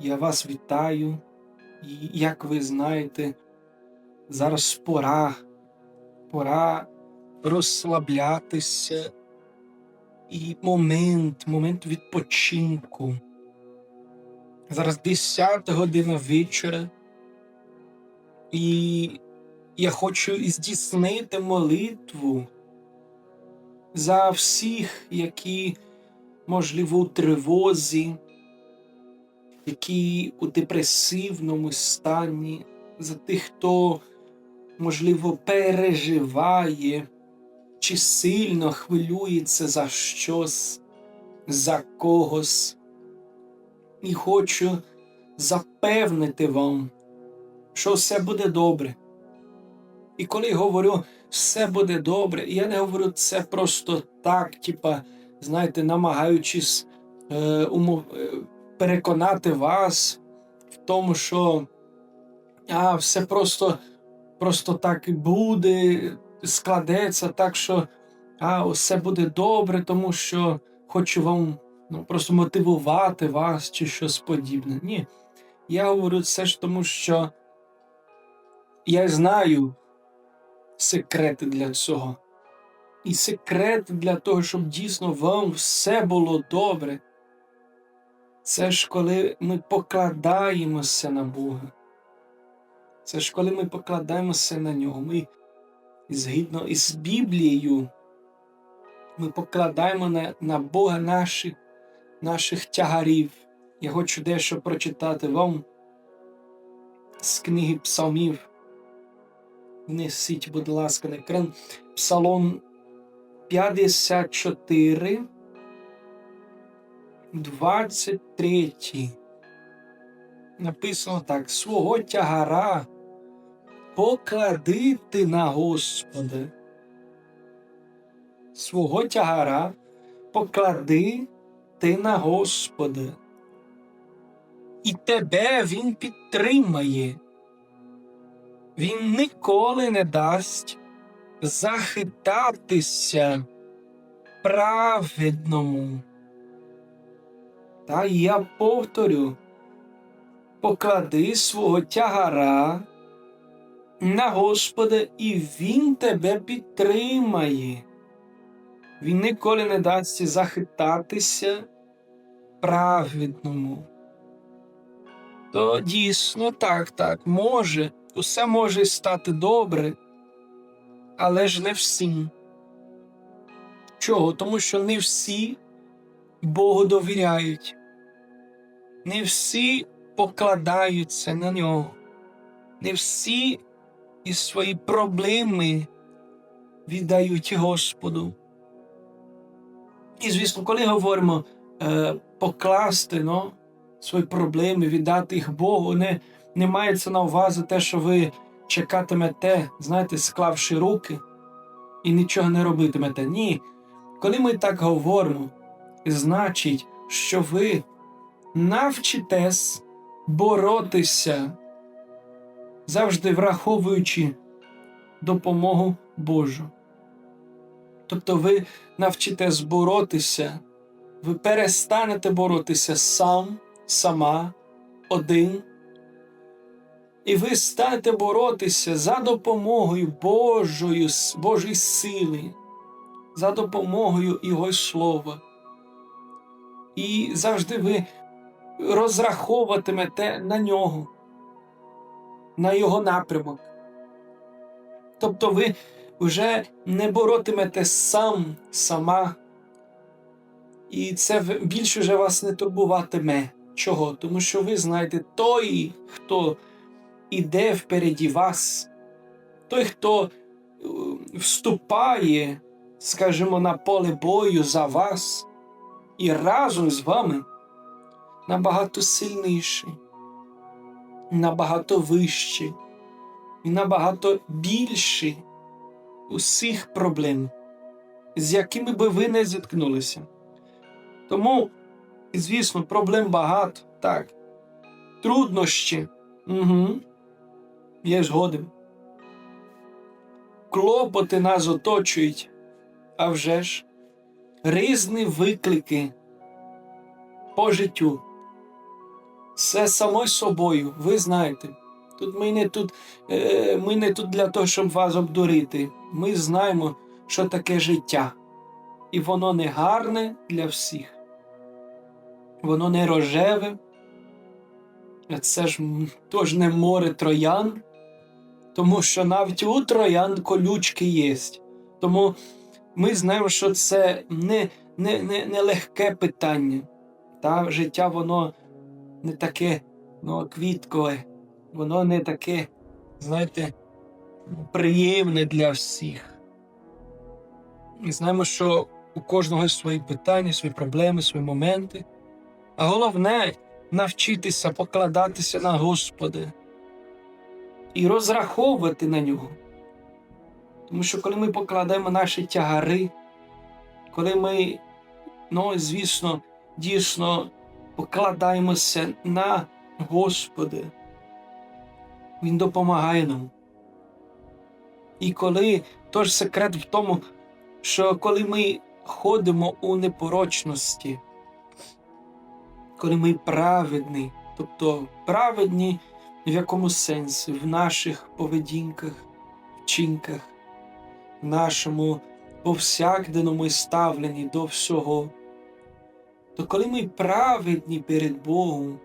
Я вас вітаю. І як ви знаєте, зараз пора, пора розслаблятися. І момент, момент відпочинку. Зараз 10 година вечора. І я хочу здійснити молитву за всіх, які можливо, у тривозі, які у депресивному стані, за тих, хто, можливо, переживає чи сильно хвилюється за щось, за когось. І хочу запевнити вам, що все буде добре. І коли говорю все буде добре, я не говорю це просто так, типа знаєте, намагаючись е, умов, е, переконати вас в тому, що а, все просто просто так і буде, складеться так, що а, все буде добре, тому що хочу вам ну, просто мотивувати вас чи щось подібне. Ні. Я говорю це ж тому, що я знаю секрети для цього. І секрет для того, щоб дійсно вам все було добре, це ж коли ми покладаємося на Бога. Це ж коли ми покладаємося на нього. Ми згідно із Біблією, ми покладаємо на, на Бога наших, наших тягарів. Я хочу дещо прочитати вам з книги Псалмів. Внесіть, будь ласка, на екран Псалом 54, 23. Написано так: свого тягара поклади ти на Господа. Свого тягара поклади ти на Господа. І тебе Він підтримає. Він ніколи не дасть захитатися праведному. Та я повторю, поклади свого тягара на Господа, і Він тебе підтримає. Він ніколи не дасть захитатися праведному. То дійсно так, так, може, усе може стати добре але ж не всім. Чого? Тому що не всі Богу довіряють, не всі покладаються на нього, не всі і свої проблеми віддають Господу. І, звісно, коли говоримо е, покласти ну, свої проблеми, віддати їх Богу, не, не мається на увазі те, що ви чекатимете, знаєте, склавши руки і нічого не робитимете. Ні. Коли ми так говоримо, значить, що ви навчитесь боротися, завжди враховуючи допомогу Божу. Тобто ви навчитесь боротися, ви перестанете боротися сам, сама, один. І ви станете боротися за допомогою Божої, Божої сили, за допомогою Його Слова. І завжди ви розраховуватимете на нього, на його напрямок. Тобто ви вже не боротимете сам, сама, і це більше вже вас не турбуватиме. Чого? Тому що ви знаєте, той, хто іде впереді вас, той, хто е, вступає, скажімо, на поле бою за вас і разом з вами набагато сильніший, набагато вищий і набагато більший усіх проблем, з якими би ви не зіткнулися. Тому, звісно, проблем багато, так. Труднощі. Угу. Я згоден. Клопоти нас оточують, а вже ж різні виклики по життю. Це само собою, ви знаєте. Тут ми не тут, е, ми не тут для того, щоб вас обдурити. Ми знаємо, що таке життя. І воно не гарне для всіх. Воно не рожеве. Це ж тож не море троян, тому що навіть у троян колючки є. Тому ми знаємо, що це не, не, не, не легке питання. Та життя воно не таке ну, квіткове, воно не таке, знаєте, приємне для всіх. Ми знаємо, що у кожного свої питання, свої проблеми, свої моменти. А головне навчитися покладатися на Господа і розраховувати на нього. Тому що коли ми покладаємо наші тягари, коли ми, ну, звісно, дійсно покладаємося на Господа, Він допомагає нам. І коли тож секрет в тому, що коли ми ходимо у непорочності, коли ми праведні, тобто праведні в якому сенсі? В наших поведінках, вчинках, нашому повсякденному ставленні до всього. То коли ми праведні перед Богом,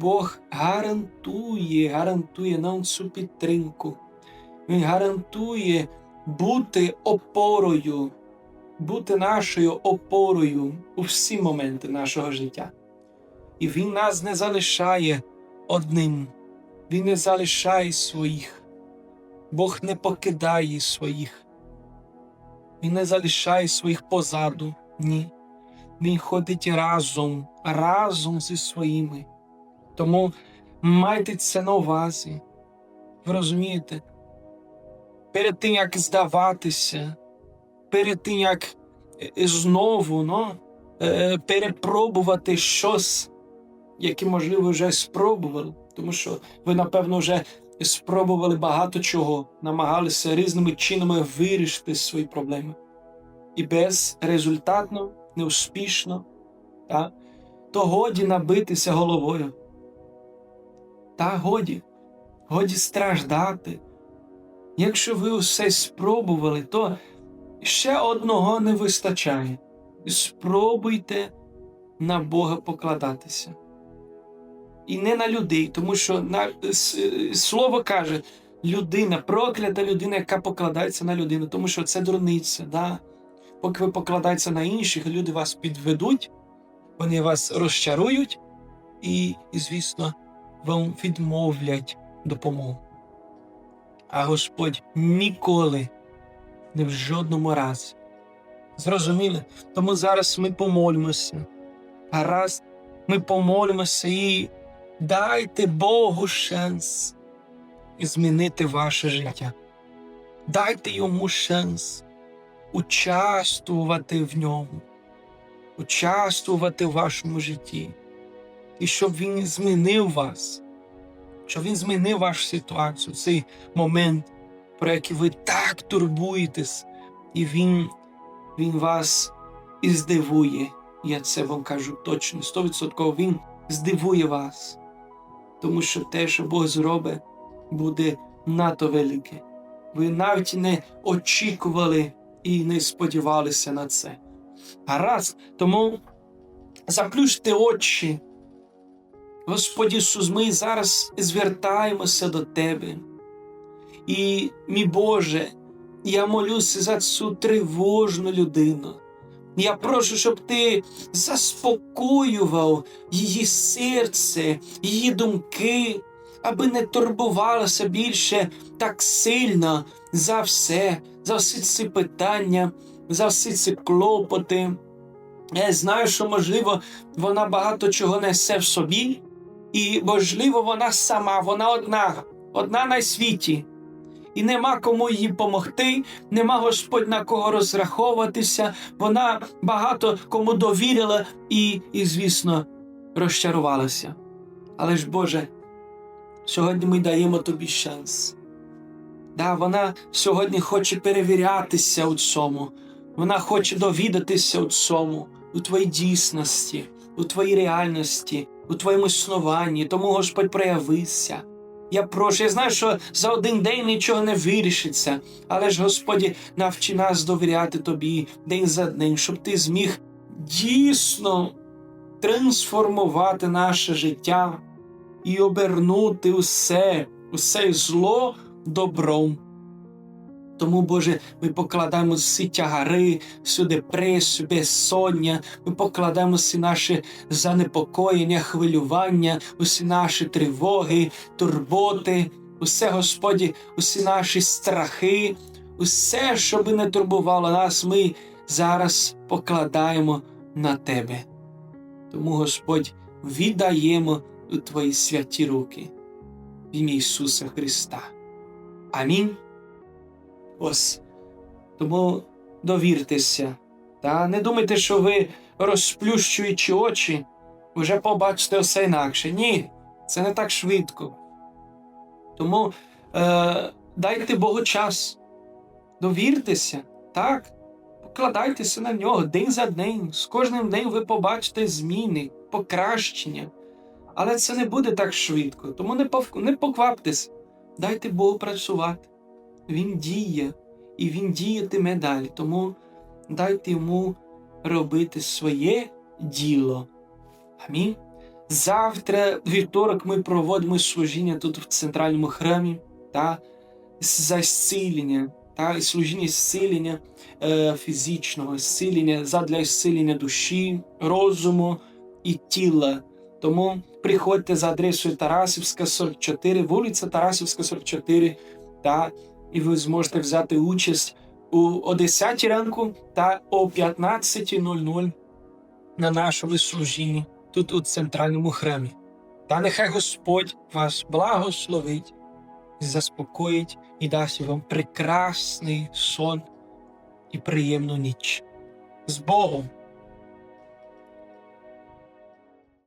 Бог гарантує, гарантує нам цю підтримку. Він гарантує бути опорою, бути нашою опорою у всі моменти нашого життя. І Він нас не залишає одним, Він не залишає своїх. Бог не покидає своїх. Він не залишає своїх позаду. Ні. Він ходить разом, разом зі своїми. Тому майте це на увазі. Ви розумієте? Перед тим, як здаватися, перед тим, як е, знову ну, е, перепробувати щось, яке, можливо, вже спробували, тому що ви, напевно, вже спробували багато чого, намагалися різними чинами вирішити свої проблеми. І безрезультатно, неуспішно, та, то годі набитися головою. Та годі, годі страждати. Якщо ви усе спробували, то ще одного не вистачає. Спробуйте на Бога покладатися. І не на людей, тому що на, слово каже, людина, проклята людина, яка покладається на людину, тому що це дурниця. Да? Поки ви покладаєтеся на інших, люди вас підведуть, вони вас розчарують і, і звісно, вам відмовлять допомогу. А Господь ніколи, не в жодному разі. Зрозуміли? Тому зараз ми помолимося. Гаразд, ми помолимося і дайте Богу шанс змінити ваше життя. Дайте йому шанс участвувати в ньому, участвувати в вашому житті. І щоб він змінив вас, щоб він змінив вашу ситуацію, цей момент, про який ви так турбуєтесь, і він, він вас і здивує. Я це вам кажу точно, 100% він здивує вас, тому що те, що Бог зробить, буде надто велике. Ви навіть не очікували і не сподівалися на це. Гаразд, тому заплющте очі Господь Ісус, ми зараз звертаємося до Тебе. І, мій Боже, я молюся за цю тривожну людину. Я прошу, щоб ти заспокоював її серце, її думки, аби не турбувалася більше так сильно за все, за всі ці питання, за всі ці клопоти. Я знаю, що, можливо, вона багато чого несе в собі, і, можливо, вона сама, вона одна, одна на світі. І нема кому їй помогти, нема Господь на кого розраховуватися. Вона багато кому довірила і, і, звісно, розчарувалася. Але ж, Боже, сьогодні ми даємо тобі шанс. Да, вона сьогодні хоче перевірятися у цьому. Вона хоче довідатися у цьому, у твоїй дійсності, у твоїй реальності, у твоєму існуванні. Тому Господь проявився. Я прошу, я знаю, що за один день нічого не вирішиться, але ж Господі навчи нас довіряти тобі день за днем, щоб ти зміг дійсно трансформувати наше життя і обернути усе, усе зло добром. Тому, Боже, ми покладаємо всі тягари, всю депресію, безсоння, ми покладаємо всі наші занепокоєння, хвилювання, усі наші тривоги, турботи, усе, Господі, усі наші страхи, усе, що би не турбувало нас, ми зараз покладаємо на Тебе. Тому, Господь, віддаємо у Твої святі руки в ім'я Ісуса Христа. Амінь. Ось. Тому довіртеся. Та не думайте, що ви, розплющуючи очі, вже побачите все інакше. Ні, це не так швидко. Тому е, дайте Богу час. Довіртеся, так. Покладайтеся на нього день за день. З кожним днем ви побачите зміни, покращення. Але це не буде так швидко. Тому не, пов... не покваптесь. Дайте Богу працювати. Він діє, і він діятиме далі. Тому дайте йому робити своє діло. Амінь. Завтра, вівторок, ми проводимо служіння тут в центральному храмі та за зцілення, та служіння зцілення е, фізичного, зцілення задля зцілення душі, розуму і тіла. Тому приходьте за адресою Тарасівська 44, вулиця Тарасівська 44, та і ви зможете взяти участь у о 10 ранку та о 15.00 на нашому служінні тут у центральному храмі. Та нехай Господь вас благословить, заспокоїть і дасть вам прекрасний сон і приємну ніч. З Богом!